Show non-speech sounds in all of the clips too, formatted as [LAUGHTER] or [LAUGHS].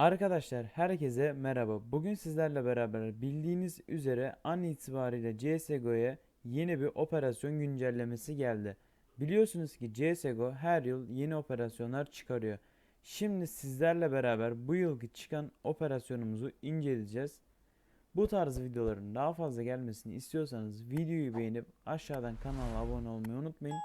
Arkadaşlar herkese merhaba. Bugün sizlerle beraber bildiğiniz üzere an itibariyle CSGO'ya yeni bir operasyon güncellemesi geldi. Biliyorsunuz ki CSGO her yıl yeni operasyonlar çıkarıyor. Şimdi sizlerle beraber bu yılki çıkan operasyonumuzu inceleyeceğiz. Bu tarz videoların daha fazla gelmesini istiyorsanız videoyu beğenip aşağıdan kanala abone olmayı unutmayın.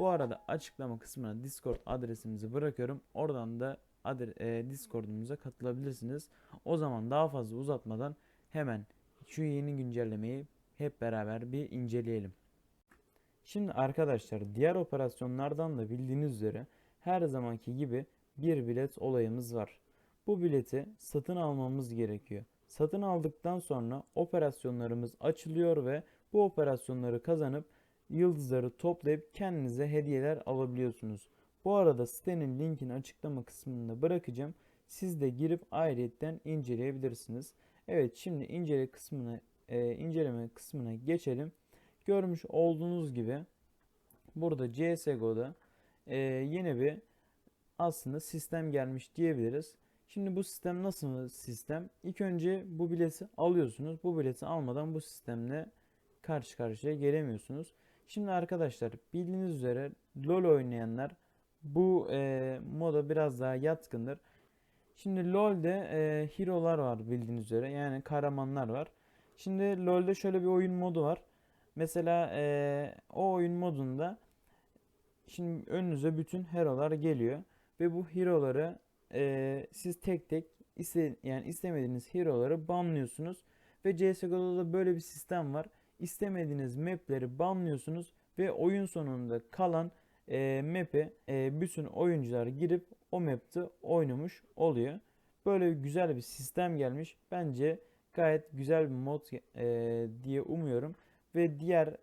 Bu arada açıklama kısmına Discord adresimizi bırakıyorum. Oradan da adre- e, Discord'umuza katılabilirsiniz. O zaman daha fazla uzatmadan hemen şu yeni güncellemeyi hep beraber bir inceleyelim. Şimdi arkadaşlar diğer operasyonlardan da bildiğiniz üzere her zamanki gibi bir bilet olayımız var. Bu bileti satın almamız gerekiyor. Satın aldıktan sonra operasyonlarımız açılıyor ve bu operasyonları kazanıp yıldızları toplayıp kendinize hediyeler alabiliyorsunuz. Bu arada sitenin linkini açıklama kısmında bırakacağım. Siz de girip ayrıyetten inceleyebilirsiniz. Evet şimdi incele kısmına e, inceleme kısmına geçelim. Görmüş olduğunuz gibi burada CSGO'da e, yeni bir aslında sistem gelmiş diyebiliriz. Şimdi bu sistem nasıl sistem? İlk önce bu bileti alıyorsunuz. Bu bileti almadan bu sistemle karşı karşıya gelemiyorsunuz. Şimdi arkadaşlar bildiğiniz üzere LoL oynayanlar bu e, moda biraz daha yatkındır. Şimdi LoL'de e, hero'lar var bildiğiniz üzere. Yani kahramanlar var. Şimdi LoL'de şöyle bir oyun modu var. Mesela e, o oyun modunda şimdi önünüze bütün hero'lar geliyor ve bu hero'ları e, siz tek tek iste, yani istemediğiniz hero'ları banlıyorsunuz ve CS:GO'da da böyle bir sistem var. İstemediğiniz map'leri banlıyorsunuz ve oyun sonunda kalan e, map'e e, bütün oyuncular girip o map'te oynamış oluyor. Böyle güzel bir sistem gelmiş. Bence gayet güzel bir mod e, diye umuyorum. Ve diğer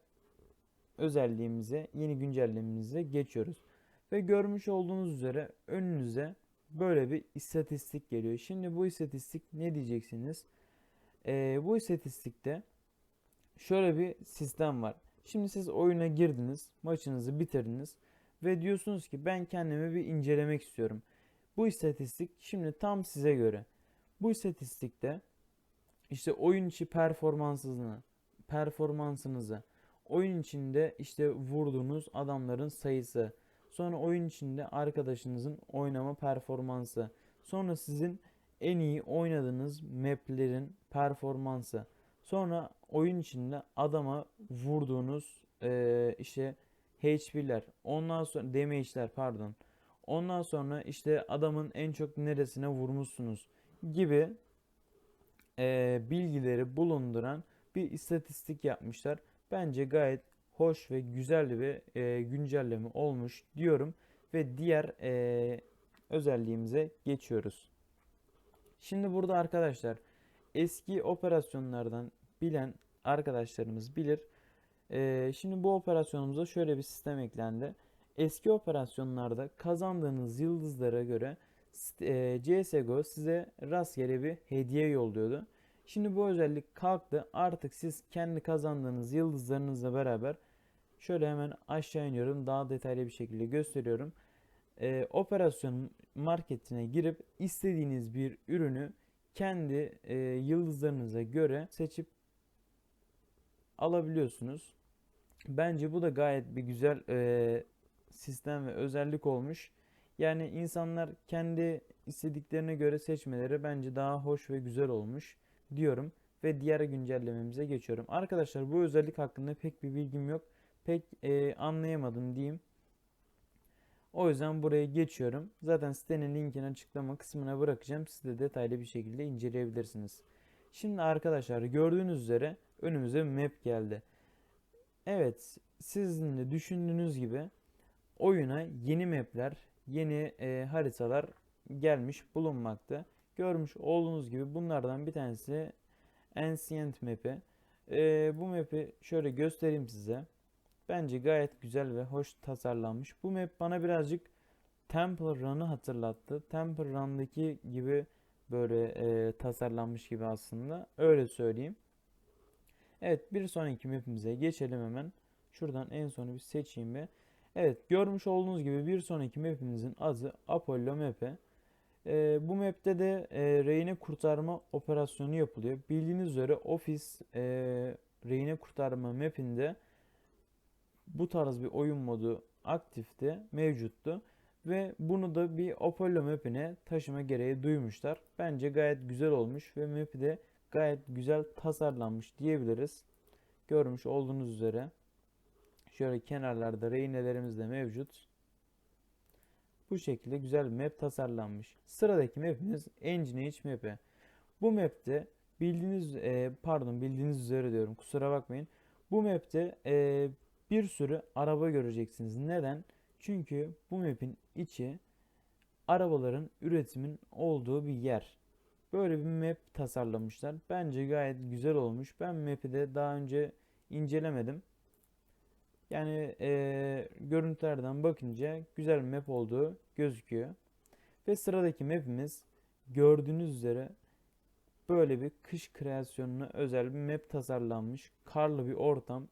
özelliğimize, yeni güncellememize geçiyoruz. Ve görmüş olduğunuz üzere önünüze böyle bir istatistik geliyor. Şimdi bu istatistik ne diyeceksiniz? E, bu istatistikte şöyle bir sistem var. Şimdi siz oyuna girdiniz, maçınızı bitirdiniz ve diyorsunuz ki ben kendimi bir incelemek istiyorum. Bu istatistik şimdi tam size göre. Bu istatistikte işte oyun içi performansınızı, performansınızı, oyun içinde işte vurduğunuz adamların sayısı, sonra oyun içinde arkadaşınızın oynama performansı, sonra sizin en iyi oynadığınız maplerin performansı, sonra oyun içinde adama vurduğunuz eee, işte HP'ler, ondan sonra damage'ler pardon. Ondan sonra işte adamın en çok neresine vurmuşsunuz gibi e, bilgileri bulunduran bir istatistik yapmışlar. Bence gayet hoş ve güzel bir e, güncelleme olmuş diyorum ve diğer e, özelliğimize geçiyoruz. Şimdi burada arkadaşlar eski operasyonlardan bilen arkadaşlarımız bilir. Şimdi bu operasyonumuza şöyle bir sistem eklendi. Eski operasyonlarda kazandığınız yıldızlara göre CSGO size rastgele bir hediye yolluyordu. Şimdi bu özellik kalktı. Artık siz kendi kazandığınız yıldızlarınızla beraber şöyle hemen aşağı iniyorum. Daha detaylı bir şekilde gösteriyorum. Operasyon marketine girip istediğiniz bir ürünü kendi e, yıldızlarınıza göre seçip alabiliyorsunuz. Bence bu da gayet bir güzel e, sistem ve özellik olmuş. Yani insanlar kendi istediklerine göre seçmeleri bence daha hoş ve güzel olmuş diyorum ve diğer güncellememize geçiyorum. Arkadaşlar bu özellik hakkında pek bir bilgim yok. Pek e, anlayamadım diyeyim. O yüzden buraya geçiyorum. Zaten sitenin linkini açıklama kısmına bırakacağım. Siz de detaylı bir şekilde inceleyebilirsiniz. Şimdi arkadaşlar gördüğünüz üzere önümüze map geldi. Evet, sizin de düşündüğünüz gibi oyuna yeni mapler, yeni e, haritalar gelmiş bulunmakta. Görmüş olduğunuz gibi bunlardan bir tanesi Ancient map'i. E, bu map'i şöyle göstereyim size. Bence gayet güzel ve hoş tasarlanmış. Bu map bana birazcık Temple Run'ı hatırlattı. Temple Run'daki gibi böyle e, tasarlanmış gibi aslında. Öyle söyleyeyim. Evet bir sonraki mapimize geçelim hemen. Şuradan en sonu bir seçeyim ve Evet görmüş olduğunuz gibi bir sonraki mapimizin adı Apollo Map'e. Ee, bu map'te de e, rehine kurtarma operasyonu yapılıyor. Bildiğiniz üzere ofis e, rehine kurtarma map'inde bu tarz bir oyun modu aktifti, mevcuttu. Ve bunu da bir Apollo map'ine taşıma gereği duymuşlar. Bence gayet güzel olmuş ve map'i de gayet güzel tasarlanmış diyebiliriz. Görmüş olduğunuz üzere. Şöyle kenarlarda rehinelerimiz de mevcut. Bu şekilde güzel map tasarlanmış. Sıradaki map'imiz Engine H map'i. Bu map'te bildiğiniz e, pardon bildiğiniz üzere diyorum kusura bakmayın. Bu map'te e, bir sürü araba göreceksiniz. Neden? Çünkü bu map'in içi arabaların üretimin olduğu bir yer. Böyle bir map tasarlamışlar. Bence gayet güzel olmuş. Ben map'i de daha önce incelemedim. Yani eee, görüntülerden bakınca güzel bir map olduğu gözüküyor. Ve sıradaki map'imiz gördüğünüz üzere böyle bir kış kreasyonuna özel bir map tasarlanmış. Karlı bir ortam.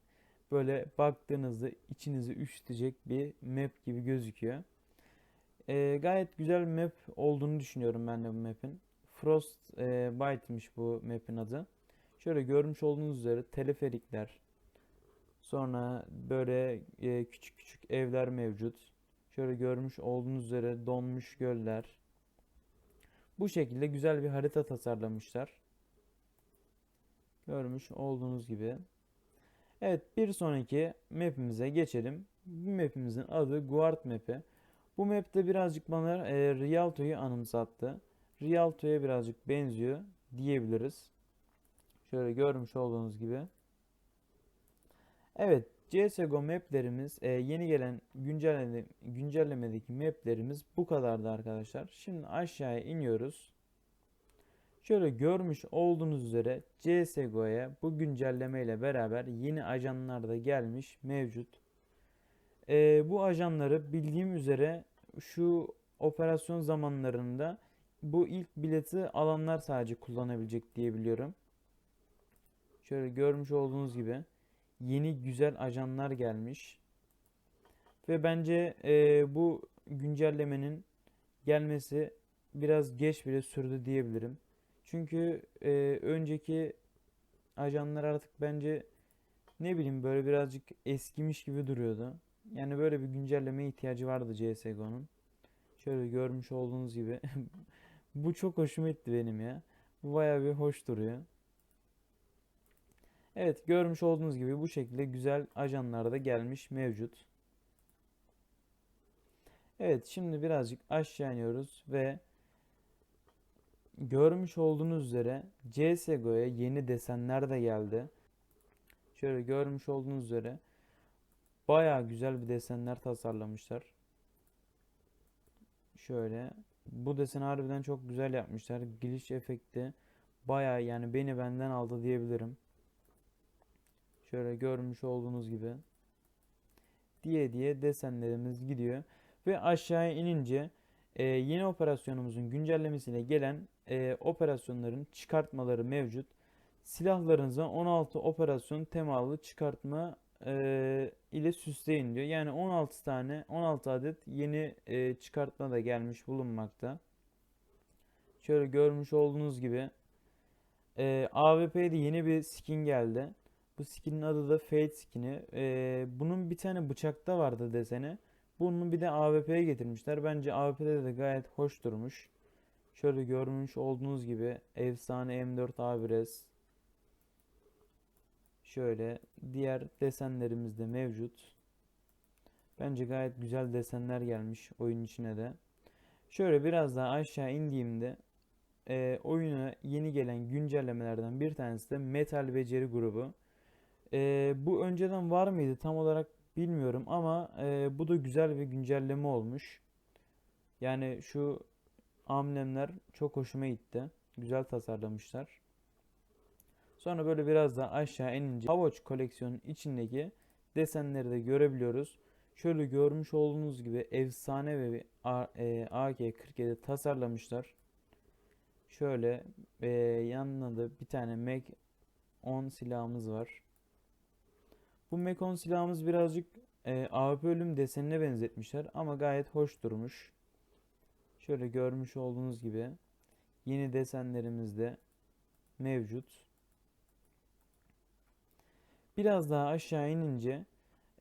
Böyle baktığınızda içinizi üşütecek bir map gibi gözüküyor. Eee, gayet güzel bir map olduğunu düşünüyorum ben de bu map'in. Frost eee Bite'miş bu map'in adı. Şöyle görmüş olduğunuz üzere teleferikler, sonra böyle e, küçük küçük evler mevcut. Şöyle görmüş olduğunuz üzere donmuş göller. Bu şekilde güzel bir harita tasarlamışlar. Görmüş olduğunuz gibi. Evet bir sonraki map'imize geçelim. Bu map'imizin adı Guard map'i. Bu map'te birazcık bana e, Rialto'yu anımsattı. Rialto'ya birazcık benziyor diyebiliriz. Şöyle görmüş olduğunuz gibi. Evet, CSGO maplerimiz e, yeni gelen güncelleme, güncellemedeki maplerimiz bu kadardı arkadaşlar. Şimdi aşağıya iniyoruz. Şöyle görmüş olduğunuz üzere CSGO'ya bu güncelleme ile beraber yeni ajanlar da gelmiş mevcut. E, bu ajanları bildiğim üzere şu operasyon zamanlarında bu ilk bileti alanlar sadece kullanabilecek diye biliyorum. Şöyle görmüş olduğunuz gibi yeni güzel ajanlar gelmiş. Ve bence e, bu güncellemenin gelmesi biraz geç bile sürdü diyebilirim. Çünkü e, önceki ajanlar artık bence ne bileyim böyle birazcık eskimiş gibi duruyordu. Yani böyle bir güncellemeye ihtiyacı vardı CSGO'nun. Şöyle görmüş olduğunuz gibi. [LAUGHS] Bu çok hoşuma gitti benim ya. Bu bayağı bir hoş duruyor. Evet görmüş olduğunuz gibi bu şekilde güzel ajanlar da gelmiş mevcut. Evet şimdi birazcık aşağı iniyoruz ve görmüş olduğunuz üzere CSGO'ya yeni desenler de geldi. Şöyle görmüş olduğunuz üzere baya güzel bir desenler tasarlamışlar. Şöyle bu desen harbiden çok güzel yapmışlar. Glitch efekti baya yani beni benden aldı diyebilirim. Şöyle görmüş olduğunuz gibi. Diye diye desenlerimiz gidiyor. Ve aşağıya inince e, yeni operasyonumuzun güncellemesiyle gelen e, operasyonların çıkartmaları mevcut. Silahlarınıza 16 operasyon temalı çıkartma e, ile süsleyin diyor. Yani 16 tane 16 adet yeni e, çıkartma da gelmiş bulunmakta. Şöyle görmüş olduğunuz gibi e, AWP'de yeni bir skin geldi. Bu skinin adı da Fate skini. Ee, bunun bir tane bıçakta vardı deseni. Bunun bir de AWP'ye getirmişler. Bence AWP'de de gayet hoş durmuş. Şöyle görmüş olduğunuz gibi efsane M4 A1S. Şöyle diğer desenlerimiz de mevcut. Bence gayet güzel desenler gelmiş oyun içine de. Şöyle biraz daha aşağı indiğimde e, oyuna yeni gelen güncellemelerden bir tanesi de Metal Beceri grubu. Ee, bu önceden var mıydı tam olarak bilmiyorum ama e, bu da güzel bir güncelleme olmuş. Yani şu amblemler çok hoşuma gitti. Güzel tasarlamışlar. Sonra böyle biraz daha aşağı inince Havoc koleksiyonun içindeki desenleri de görebiliyoruz. Şöyle görmüş olduğunuz gibi efsane ve bir AK-47 tasarlamışlar. Şöyle e, yanına da bir tane Mag 10 silahımız var. Bu Mekon silahımız birazcık e, AWP ölüm desenine benzetmişler ama gayet hoş durmuş. Şöyle görmüş olduğunuz gibi yeni desenlerimiz de mevcut. Biraz daha aşağı inince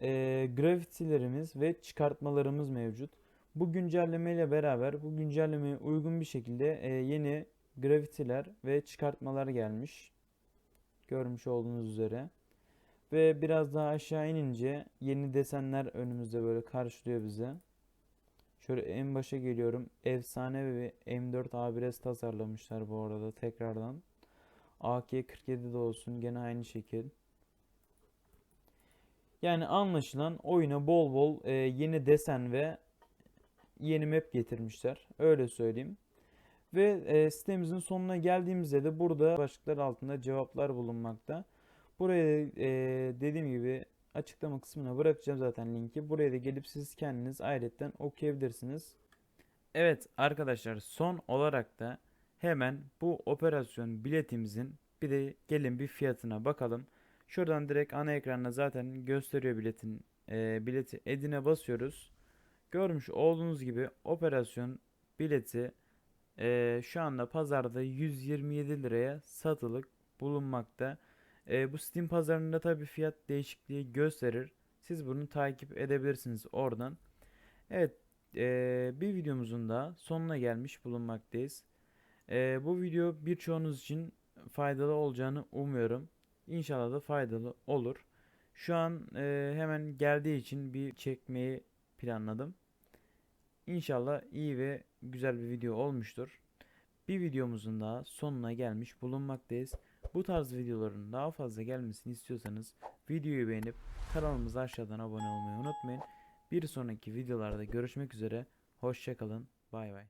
eee grafitilerimiz ve çıkartmalarımız mevcut. Bu güncelleme ile beraber bu güncellemeye uygun bir şekilde eee, yeni grafitiler ve çıkartmalar gelmiş. Görmüş olduğunuz üzere. Ve biraz daha aşağı inince yeni desenler önümüzde böyle karşılıyor bize. Şöyle en başa geliyorum. Efsane ve M4 A1S tasarlamışlar bu arada tekrardan. AK-47 de olsun gene aynı şekil. Yani anlaşılan oyuna bol bol e, yeni desen ve yeni map getirmişler. Öyle söyleyeyim. Ve e, sitemizin sonuna geldiğimizde de burada başlıklar altında cevaplar bulunmakta. Buraya e, dediğim gibi açıklama kısmına bırakacağım zaten linki. Buraya da gelip siz kendiniz ayrıca okuyabilirsiniz. Evet arkadaşlar son olarak da hemen bu operasyon biletimizin bir de gelin bir fiyatına bakalım. Şuradan direkt ana ekranda zaten gösteriyor biletin e, bileti edine basıyoruz. Görmüş olduğunuz gibi operasyon bileti e, şu anda pazarda 127 liraya satılık bulunmakta. E, bu Steam pazarında tabi fiyat değişikliği gösterir. Siz bunu takip edebilirsiniz oradan. Evet e, bir videomuzun da sonuna gelmiş bulunmaktayız. E, bu video birçoğunuz için faydalı olacağını umuyorum. İnşallah da faydalı olur. Şu an e, hemen geldiği için bir çekmeyi planladım. İnşallah iyi ve güzel bir video olmuştur. Bir videomuzun daha sonuna gelmiş bulunmaktayız. Bu tarz videoların daha fazla gelmesini istiyorsanız videoyu beğenip kanalımıza aşağıdan abone olmayı unutmayın. Bir sonraki videolarda görüşmek üzere. Hoşçakalın. Bay bay.